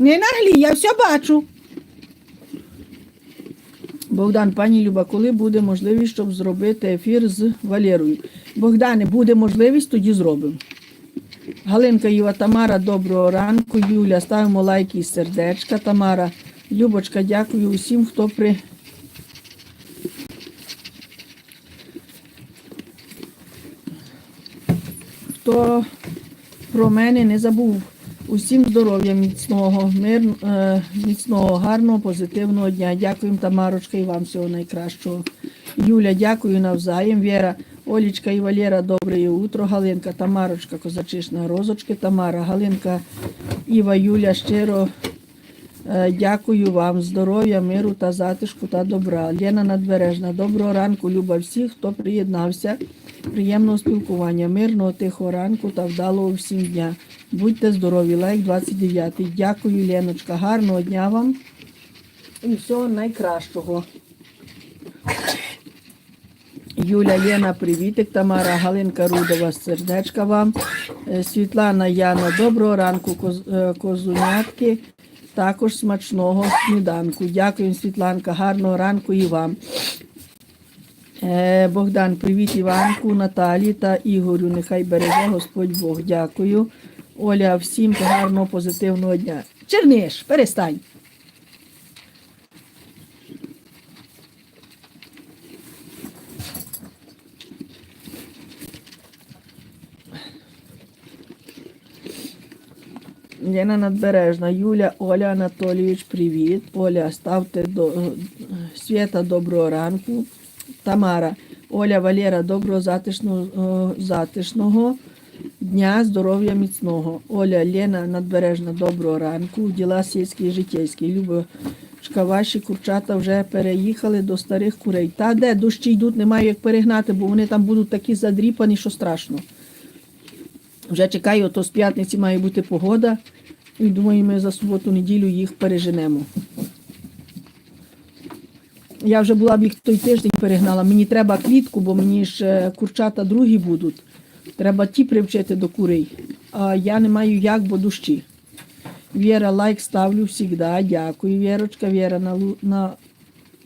Не наглій, я все бачу. Богдан, пані Люба, коли буде можливість, щоб зробити ефір з Валерою? Богдане, буде можливість, тоді зробимо. Галинка Іва, Тамара, доброго ранку. Юля, ставимо лайки і сердечка. Тамара, Любочка, дякую усім, хто при. Хто про мене не забув. Усім здоров'я, міцного, мир, е, міцного, гарного, позитивного дня. Дякуємо, Тамарочка, і вам всього найкращого. Юля, дякую навзаєм. Віра, Олічка і Валера, добре утро. Галинка, Тамарочка, Козачишна, Розочки, Тамара, Галинка, Іва, Юля, щиро е, дякую вам. Здоров'я, миру та затишку та добра. Лена Надбережна, доброго ранку, Люба всіх, хто приєднався. Приємного спілкування, мирного, тихого ранку та вдалого всім дня. Будьте здорові, лайк 29. Дякую, Леночка. Гарного дня вам і всього найкращого. Юля, Лена, привітик, Тамара, Галинка Рудова, сердечка вам. Е, Світлана Яна, доброго ранку, е, козунятки. Також смачного сніданку. Дякую, Світланка, гарного ранку і вам. Е, Богдан, привіт Іванку, Наталі та Ігорю. Нехай береже Господь Бог. Дякую. Оля, всім гарного позитивного дня. Черниш, перестань. Лена Надбережна, Юля, Оля Анатолійович, привіт. Оля, ставте до Свята, доброго ранку. Тамара, Оля, Валера, доброго затишного, е, затишного дня, здоров'я міцного. Оля, Лена Надбережна, доброго ранку. Діла сільські і житейські. Любочка, ваші курчата вже переїхали до старих курей. Та де дощі йдуть, немає як перегнати, бо вони там будуть такі задріпані, що страшно. Вже чекаю, то з п'ятниці має бути погода. І думаю, ми за суботу-неділю їх переженемо. Я вже була б їх той тиждень перегнала. Мені треба клітку, бо мені ж е, курчата другі будуть. Треба ті привчити до курей. А я не маю як, бо дощі. Віра, лайк ставлю завжди. Дякую, Вірочка. Віра, на, на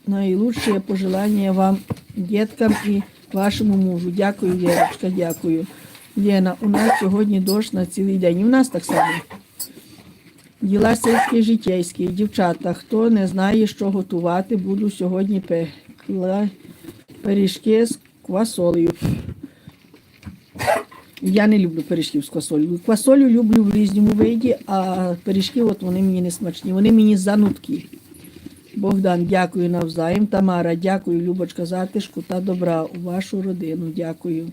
наилучшие пожелання вам, діткам і вашому мужу. Дякую, Вірочка, дякую. Лена, у нас сьогодні дощ на цілий день. І у нас так само. Діла сільські житейські. Дівчата, хто не знає, що готувати, буду сьогодні пекла пиріжки з квасолею. Я не люблю пиріжків з квасолею. Квасолю люблю в різному виді, а пиріжки от вони мені не смачні. Вони мені зануткі. Богдан, дякую навзаєм. Тамара, дякую, Любочка, затишку та добра у вашу родину. Дякую.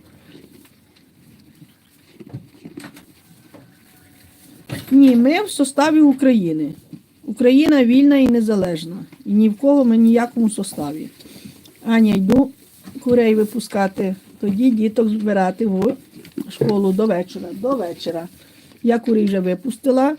Ні, ми в составі України. Україна вільна і незалежна. І ні в кого ми ніякому составі. Аня, йду курей випускати, тоді діток збирати в школу до вечора. До вечора. Я курей вже випустила.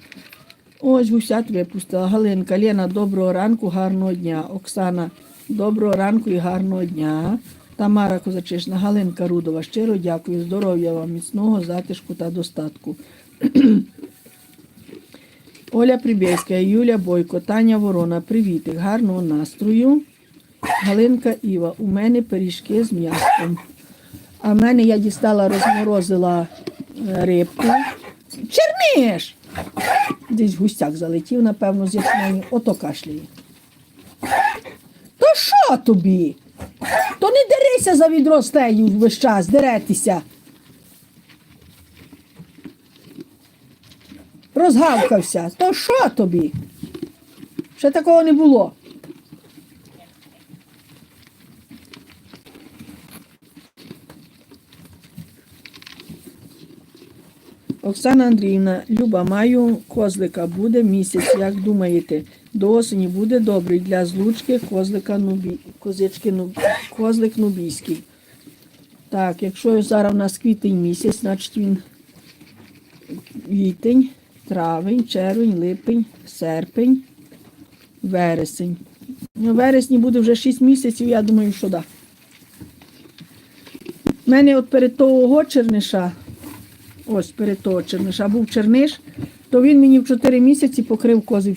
Ось гусят випустила. Галинка, Лена, доброго ранку, гарного дня. Оксана, доброго ранку і гарного дня. Тамара Козачишна, Галинка Рудова, щиро дякую. Здоров'я вам, міцного, затишку та достатку. Оля Прибєська, Юля Бойко, Таня Ворона, привіт, гарного настрою. Галинка Іва, у мене пиріжки з м'ясом. А в мене я дістала, розморозила е, рибку. Черниш! Десь густяк залетів, напевно, з ясмені. Ото кашляє. То що тобі? То не дерися за відро стею весь час, деретися. Розгавкався. То що тобі? Ще такого не було. Оксана Андріївна, Люба, маю козлика, буде місяць, як думаєте, до осені буде добрий для злучки козлика нубі... козички нуб... козлик нубійський. Так, якщо зараз у нас квітень місяць, значить він квітень, травень, червень, липень, серпень, вересень. У вересні буде вже 6 місяців, я думаю, що так. У мене от перед того черниша, ось перед того черниша був черниш, то він мені в 4 місяці покрив кози